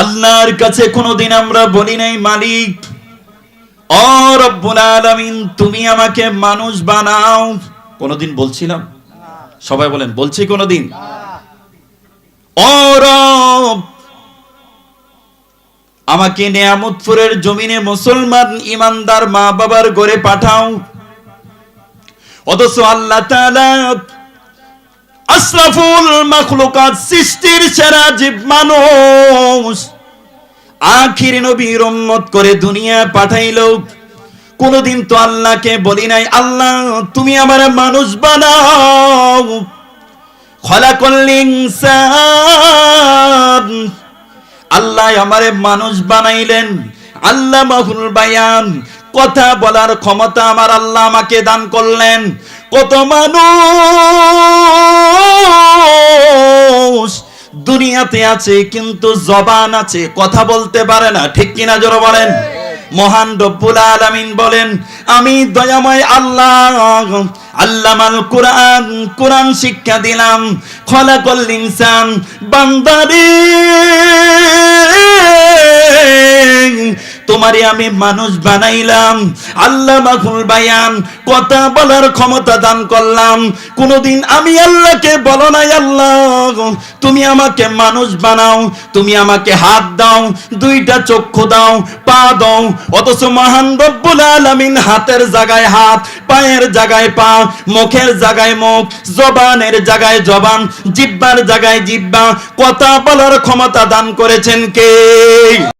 আল্লাহর কাছে কোনোদিন আমরা বলি নাই, মালিক ও রব্বুল আলামিন, তুমি আমাকে মানুষ বানাও। কোনোদিন বলছিলাম? সবাই বলেন, বলছি কোনোদিন? ও রব, আমাকে নেয়ামতপুরের জমিনে মুসলমান ইমানদার মা বাবার ঘরে পাঠাও। অথচ আল্লাহ তাআলা আশরাফুল মাখলুকাত সৃষ্টির সেরা জীব মানুষ। আখির নবীর উম্মত করে দুনিয়া পাঠাইলো। কোনদিন তো আল্লাহকে বলি নাই, আল্লাহ, তুমি আমার মানুষ বানাও। খলাকল ইনসান। আল্লাহ আমারে মানুষ বানাইলেন। আল্লাহ মাহুল বায়ান কথা বলার ক্ষমতা আমার আল্লাহ আমাকে দান করলেন। কত মানুষ দুনিয়াতে আছে, কিন্তু জবান আছে, কথা বলতে পারে না। ঠিক কিনা জোরে বলেন? মহান রব্বুল আলামিন বলেন, আমি দয়াময় আল্লাহ, আল্লামাল কোরআন কোরআন শিক্ষা দিলাম। খলাকল ইনসান, বান্দারে তোমারে আমি মানুষ বানাইলাম। আল্লাহ মাহুল বায়ান, কথা বলার ক্ষমতা দান করলাম। কোনদিন আমি আল্লাহকে বলো নাই, আল্লাহ, তুমি আমাকে মানুষ বানাও, তুমি আমাকে হাত দাও, দুইটা চক্ষু দাও, পা দাও, অথচ মহান রব্বুল আলামিন হাতের জায়গায় হাত, পায়ের জায়গায় পা, মুখের জায়গায় মুখ, জবানের জায়গায় জবান, জিব্বার জায়গায় জিব্বা, কথা বলার ক্ষমতা দান করেছেন কে?